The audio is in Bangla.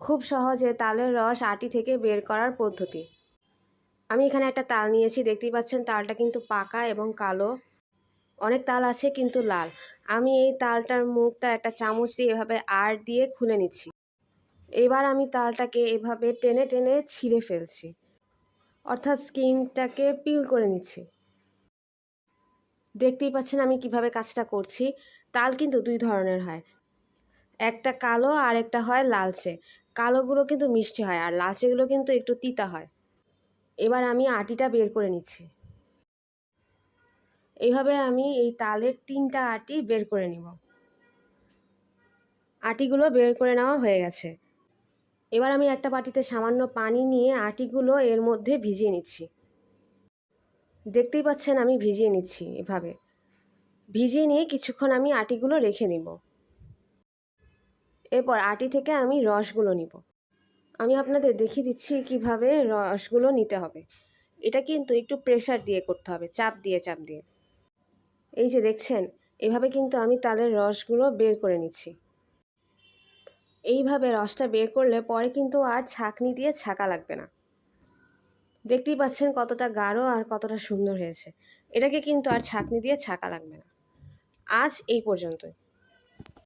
খুব সহজে তালের রস আটি থেকে বের করার পদ্ধতি। আমি এখানে একটা তাল নিয়েছি, দেখতেই পাচ্ছেন তালটা কিন্তু পাকা এবং কালো। অনেক তাল আছে কিন্তু লাল। আমি এই তালটার মুখটা একটা চামচ দিয়ে এভাবে আর দিয়ে খুলে নিচ্ছি। এবার আমি তালটাকে এভাবে টেনে টেনে ছিঁড়ে ফেলছি। অর্থাৎ স্কিনটাকে পিল করে নিচ্ছি। দেখতেই পাচ্ছেন আমি কীভাবে কাজটা করছি। তাল কিন্তু দুই ধরনের হয়। একটা কালো আর একটা হয় লালচে। কালোগুলো কিন্তু মিষ্টি হয় আর লালচেগুলো কিন্তু একটু তিতা হয়। এবার আমি আটিটা বের করে নিচ্ছি। এইভাবে আমি এই তালের তিনটা আটি বের করে নিব। আটিগুলো বের করে নেওয়া হয়ে গেছে। এবার আমি একটা বাটিতে সামান্য পানি নিয়ে আটিগুলো এর মধ্যে ভিজিয়ে নিচ্ছি। দেখতেই পাচ্ছেন আমি ভিজিয়ে নিচ্ছি এভাবে। ভিজিয়ে নিয়ে কিছুক্ষণ আমি আটিগুলো রেখে নিব। এরপর আটি থেকে আমি রসগুলো নিব। আমি আপনাদের দেখিয়ে দিচ্ছি কীভাবে রসগুলো নিতে হবে। এটা কিন্তু একটু প্রেশার দিয়ে করতে হবে, চাপ দিয়ে চাপ দিয়ে। এই যে দেখছেন, এভাবে কিন্তু আমি তালের রসগুলো বের করে নিচ্ছি। এইভাবে রসটা বের করলে পরে কিন্তু আর ছাঁকনি দিয়ে ছাকা লাগবে না। দেখতেই পাচ্ছেন কতটা গাঢ় আর কতটা সুন্দর হয়েছে। এটাকে কিন্তু আর ছাঁকনি দিয়ে ছাকা লাগবে না। আজ এই পর্যন্তই।